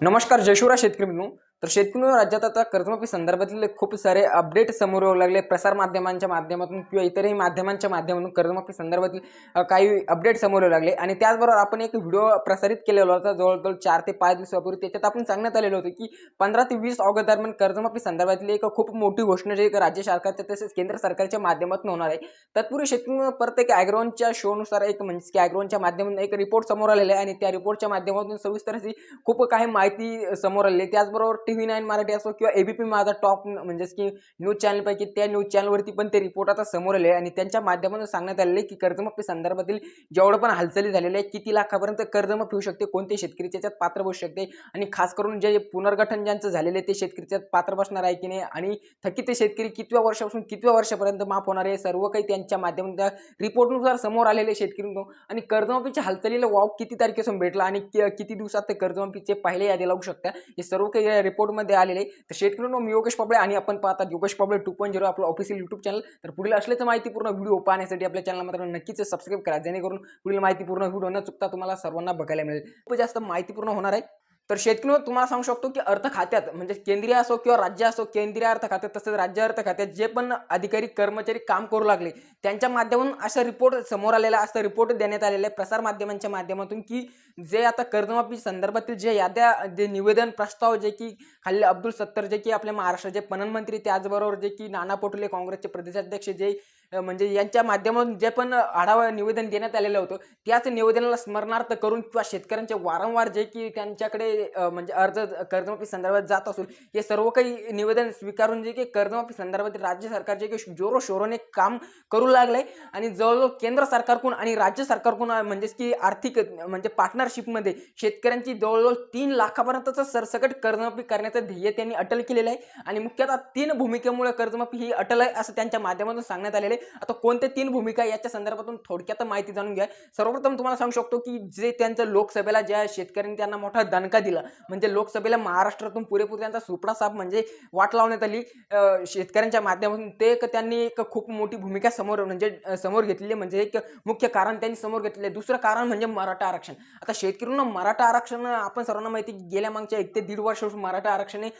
नमस्कार जयशिवरा शेतकरी मित्रांनो. तर शेतकरी राज्यात आता कर्जमाफी संदर्भातील खूप सारे अपडेट समोर येऊ लागले. प्रसार माध्यमांच्या माध्यमातून किंवा इतरही माध्यमांच्या माध्यमातून कर्जमाफी संदर्भातील काही अपडेट समोर येऊ लागले. आणि त्याचबरोबर आपण एक व्हिडिओ प्रसारित केलेला होता जवळजवळ चार ते पाच दिवसापूर्वी. त्याच्यात आपण सांगण्यात आलेलं होतं की पंधरा ते वीस ऑगस्ट दरम्यान कर्जमाफी संदर्भातली एक खूप मोठी घोषणा जी एक राज्य सरकारच्या तसेच केंद्र सरकारच्या माध्यमातून होणार आहे. तत्पूर्वी शेतकरी परत एक ॲग्रोनच्या शोनुसार एक म्हणजे की ॲग्रोनच्या माध्यमातून एक रिपोर्ट समोर आलेला आहे. आणि त्या रिपोर्टच्या माध्यमातून सविस्तर अशी खूप काही माहिती समोर आलेली आहे. त्याचबरोबर टी व्ही नाईन मराठी असो किंवा एबीपी माझा टॉप म्हणजेच की न्यूज चॅनलपैकी त्या न्यूज चॅनलवरती पण ते रिपोर्ट आता समोर आले आणि त्यांच्या माध्यमातून सांगण्यात आलेले की कर्जमाफी संदर्भातील जेवढं पण हालचाली झालेल्या आहे किती लाखापर्यंत कर्जमाफी होऊ शकते कोणते शेतकरी त्याच्यात पात्र बसू शकते आणि खास करून जे पुनर्गठन ज्यांचं झालेलं आहे ते शेतकरी त्यात पात्र बसणार आहे की नाही? आणि थकीत शेतकरी कितव्या वर्षापासून कितव्या वर्षापर्यंत माफ होणार आहे? सर्व काही त्यांच्या माध्यमातून त्या रिपोर्टनुसार समोर आलेले शेतकरी आणि कर्जमाफीच्या हालचालीला वाव किती तारखेपासून भेटला आणि किती दिवसात ते कर्जमाफीचे पहिले यादी लावू शकता हे सर्व काही या रिपोर्टमध्ये आलेले तर शेतकऱ्यांनो मी योगेश पापडे आणि आपण पाहतात Yogesh Papade two point zero आपलं ऑफिशियल युट्यूब चॅनल तर पुढील असल्याचं माहितीपूर्ण व्हिडिओ पाहण्यासाठी आपल्या चॅनल मात्र नक्कीच सबस्क्राईब करा जेणेकरून पुढील माहितीपूर्ण व्हिडिओ न चुकता तुम्हाला सर्वांना बघायला मिळेल. खूप जास्त माहितीपूर्ण होणार आहे. तर शेतकरी तुम्हाला सांगू शकतो की अर्थ खात्यात म्हणजे केंद्रीय असो किंवा राज्य असो केंद्रीय अर्थ खात्यात तसेच राज्य अर्थ खात्यात जे पण अधिकारी कर्मचारी काम करू लागले त्यांच्या माध्यमातून असा रिपोर्ट समोर आलेला असा रिपोर्ट देण्यात आलेला आहे प्रसार माध्यमांच्या माध्यमातून की जे आता कर्जमाफी संदर्भातील जे याद्या जे निवेदन प्रस्ताव जे की खाली अब्दुल सत्तर जे की आपल्या महाराष्ट्राचे पणन मंत्री त्याचबरोबर जे की नाना पटोले काँग्रेसचे प्रदेशाध्यक्ष जे म्हणजे यांच्या माध्यमातून जे पण आढावा निवेदन देण्यात आलेलं होतं त्याच निवेदनाला स्मरणार्थ करून किंवा शेतकऱ्यांचे वारंवार जे की त्यांच्याकडे म्हणजे अर्ज कर्जमाफी संदर्भात जात असून हे सर्व काही निवेदन स्वीकारून जे की कर्जमाफी संदर्भात राज्य सरकार जे की जोरो शोरोने काम करू लागलंय आणि जवळजवळ केंद्र सरकारकडून आणि राज्य सरकारकडून म्हणजेच की आर्थिक म्हणजे पार्टनरशिपमध्ये शेतकऱ्यांची जवळजवळ तीन लाखापर्यंतचं सरसकट कर्जमाफी करण्याचं ध्येय त्यांनी अटल केलेलं आहे. आणि मुख्यतः तीन भूमिकेमुळे कर्जमाफी ही अटल आहे असं त्यांच्या माध्यमातून सांगण्यात आलेलं आहे. आता कोणत्या तीन भूमिका याच्या संदर्भातून थोडक्यात माहिती जाणून घ्या. सर्वप्रथम तुम्हाला सांगू शकतो की जे त्यांचं लोकसभेला ज्या शेतकऱ्यांनी त्यांना मोठा दणका दिला म्हणजे लोकसभेला महाराष्ट्रातून पुरेपूर त्यांचा सुपडा साप म्हणजे वाट लावण्यात आली. शेतकऱ्यांच्या माध्यमातून ते एक त्यांनी एक खूप मोठी भूमिका समोर म्हणजे समोर घेतलेली म्हणजे एक मुख्य कारण त्यांनी समोर घेतले दुसरं कारण म्हणजे मराठा आरक्षण. आता शेतकऱ्यांना मराठा आरक्षण आपण सर्वांना माहिती गेल्या मागच्या एक ते दीड वर्षापासून मराठा आरक्षण हे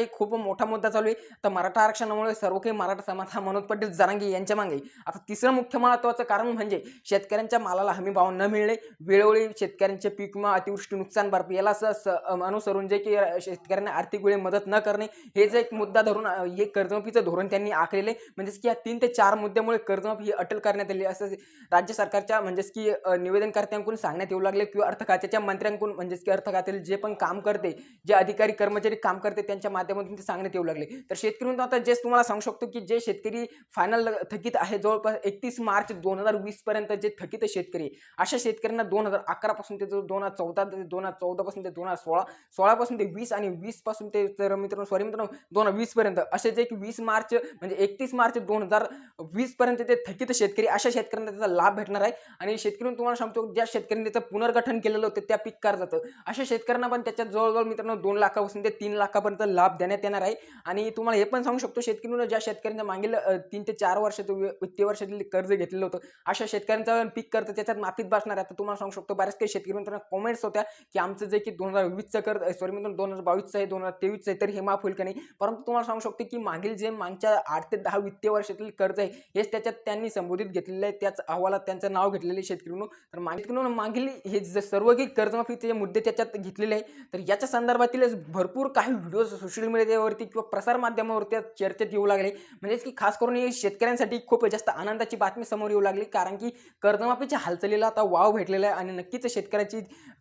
एक खूप मोठा मुद्दा चालू आहे. तर मराठा आरक्षणामुळे सर्व काही मराठा समाज हा मनोज पाटील जरांगे यांच्या मागे. आता तिसरं मुख्य महत्त्वाचं कारण म्हणजे शेतकऱ्यांच्या मालाला हमी भाव न मिळणे वेळोवेळी शेतकऱ्यांचे पीक किंवा अतिवृष्टी नुकसान भरपाई याला स- अनुसरून जे की शेतकऱ्यांना आर्थिक वेळी मदत न करणे हे जे एक मुद्दा धरून हे कर्जमाफीचं धोरण त्यांनी आखलेले म्हणजेच की या तीन ते चार मुद्द्यामुळे कर्जमाफी ही अटल करण्यात आली असं राज्य सरकारच्या म्हणजेच की निवेदनकर्त्यांकडून सांगण्यात येऊ लागले किंवा अर्थ खात्याच्या मंत्र्यांकडून म्हणजेच की अर्थ खात्यातील जे पण काम करते जे अधिकारी कर्मचारी काम करते त्यांच्या माध्यमातून ते सांगण्यात येऊ लागले. तर शेतकरी आता जे तुम्हाला सांगू शकतो की जे शेतकरी फायनल थकीत आहे. जवळपास एकतीस मार्च दोन हजार वीस पर्यंत जे थकीत शेतकरी अशा शेतकऱ्यांना दोन हजार अकरा पासून ते दोन हजार चौदा ते दोन हजार चौदा पासून ते दोन हजार सोळा सोळा पासून ते वीस आणि वीसपासून ते तर मित्रांनो सॉरी मित्रांनो दोन हजार वीस पर्यंत. असे जे की वीस मार्च म्हणजे एकतीस मार्च दोन हजार वीस पर्यंत ते थकीत शेतकरी अशा शेतकऱ्यांना त्याचा लाभ भेटणार आहे. आणि शेतकरी तुम्हाला सांगतो ज्या शेतकऱ्यांनी त्याचं पुनर्गठन केलेलं होतं त्या पीक कर्जाचं अशा शेतकऱ्यांना पण त्याच्या जवळजवळ मित्रांनो दोन लाखापासून ते तीन लाखापर्यंत लाभ देण्यात येणार आहे. आणि तुम्हाला हे पण सांगू शकतो शेतकऱ्यांना ज्या शेतकऱ्यांना मागील तीन ते चार वर्ष वि- वित्तीय वर्षातील कर्ज घेतलेलं होतं. अशा शेतकऱ्यांचा पीक कर्ज त्याच्यात माफीत बसणार आहे. आता तुम्हाला सांगू शकतो बऱ्याच काही शेतकरी मित्रांना कॉमेंट्स होत्या की आमचं जे की दोन हजार वीसचं कर्ज eh, सॉरी मित्रांनो दोन हजार बावीसचं आहे दोन हजार तेवीसचं आहे तर हे माफ होईल का नाही? परंतु तुम्हाला सांगू शकतो की मागील जे मागच्या आठ ते दहा वित्तीय वर्षातील कर्ज आहे हेच त्याच्यात त्यांनी संबोधित घेतलेलं आहे. त्याच अहवालात त्यांचं नाव घेतलेलं शेतकऱ्यांनो तर मागित मागील हे जे सर्व काही कर्जमाफीचे मुद्दे त्याच्यात घेतलेले आहे तर याच्या संदर्भातील भरपूर काही व्हिडिओ सोशल मीडियावरती किंवा प्रसार माध्यमावरती चर्चेत येऊ लागले. म्हणजेच की खास करून हे शेतकऱ्यांसाठी खूप जास्त आनंदाची बातमी समोर येऊ लागली कारण की कर्जमाफीच्या हालचालीला आता वाव भेटलेला आहे आणि नक्कीच शेतकऱ्याची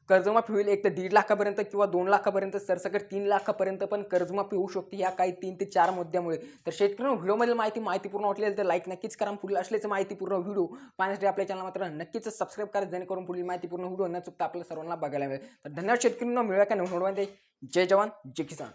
कर्जमाफी होईल. एक तर दीड लाखापर्यंत किंवा दोन लाखापर्यंत सरसकट तीन लाखापर्यंत पण कर्जमाफी होऊ शकते या काही तीन ते चार मुद्द्यामुळे. तर शेतकऱ्यांना व्हिडिओमधील माहिती माहितीपूर्ण वाटली असेल तर लाईक नक्कीच करा. पुढील असल्याचं माहितीपूर्ण व्हिडिओ पाहण्यासाठी आपल्या चॅनल मात्र नक्कीच सबस्क्राईब करा जेणेकरून पुढील माहितीपूर्ण व्हिडिओ न चुकता आपल्या सर्वांना बघायला मिळेल. तर धन्यवाद शेतकऱ्यांना मिळूया का नवीन जय जवान जय किसान.